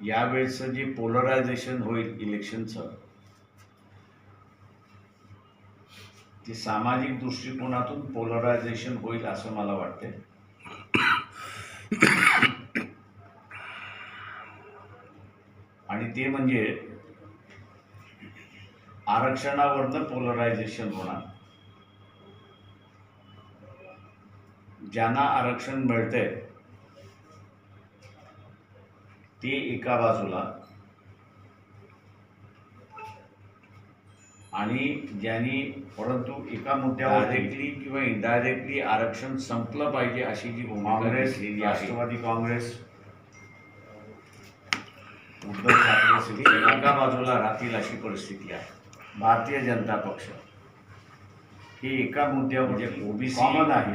यावेळेचं जे पोलरायझेशन होईल इलेक्शनचं ते सामाजिक दृष्टिकोनातून पोलरायझेशन होईल असं मला वाटते आणि ते म्हणजे आरक्षणावरनं पोलरायझेशन होणार. ज्यांना आरक्षण मिळतंय ते एका बाजूला. आणि ज्यांनी परंतु एका मुद्द्यावर डायरेक्टली किंवा इनडायरेक्टली आरक्षण संपलं पाहिजे अशी जी काँग्रेस राष्ट्रवादी काँग्रेस उद्धव ठाकरे सगळे एका बाजूला राहतील अशी परिस्थिती आहे. भारतीय जनता पक्ष. हे एका मुद्द्यावर म्हणजे ओबीसी कॉमन आहे.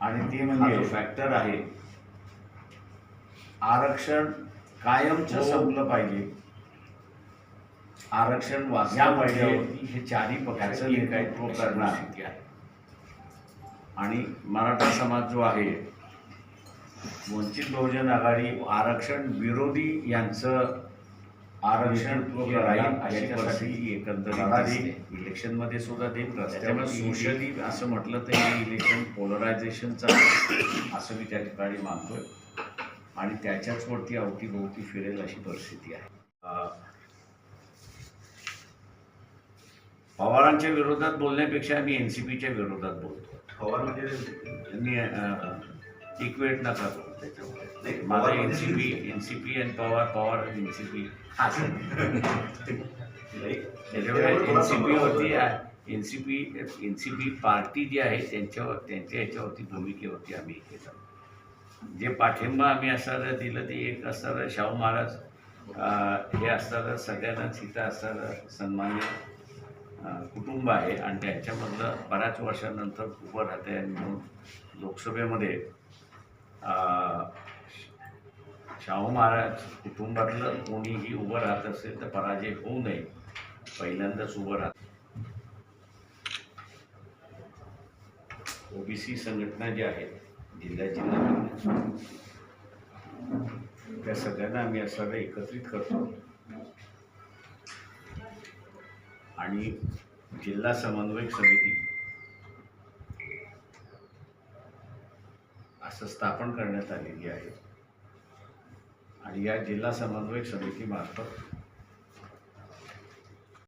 आणि ते म्हणजे फॅक्टर आहे आरक्षण कायमचं संपलं पाहिजे. आरक्षण पाहिजे. हे चारही पक्षाचं एक आहे तो करणार. आहे. आणि मराठा समाज जो आहे वंचित बहुजन आघाडी आरक्षण विरोधी यांचं आरक्षण जे परिस्थिती एकंदरीत इलेक्शनमध्ये सुद्धा ते रस्त्यावर सोशली असं म्हटलं तर हे इलेक्शन पोलरायझेशनचं असं मी त्या ठिकाणी मानतोय. आणि त्याच्याच वरती अवतीभोवती फिरेल अशी परिस्थिती आहे. पवारांच्या विरोधात बोलण्यापेक्षा आम्ही एन सी पीच्या विरोधात बोलतो. पवारमध्ये मी अं, एक वेळ नका करू त्याच्यामुळे नाही, माझा Pawar N C P N C P आणि Pawar Pawar N C P त्याच्यामुळे एन सी पी वरती N C P N C P party जी आहे त्यांच्यावर त्यांच्या ह्याच्यावरती भूमिकेवरती आम्ही हे जे पाठिंबा आम्ही असणारं दिलं ते एक असणारं शाहू महाराज हे असणारं सगळ्यांनाच हितं असणारं सन्मान्य कुटुंब आहे. आणि त्यांच्यामधलं बऱ्याच वर्षानंतर उभं राहते. आणि म्हणून लोकसभेमध्ये शाहू महाराज कुटुंबातलं कोणीही उभं राहत असेल तर पराजय होऊ नये. पहिल्यांदाच उभं राहत. ओबीसी संघटना ज्या आहेत जिल्ह्या जिल्ह्यामध्ये त्या सगळ्यांना आम्ही असं एकत्रित करतो. आणि जिल्हा समन्वयक समिती असं स्थापन करण्यात आलेली आहे. आणि या जिल्हा समन्वयक समितीमार्फत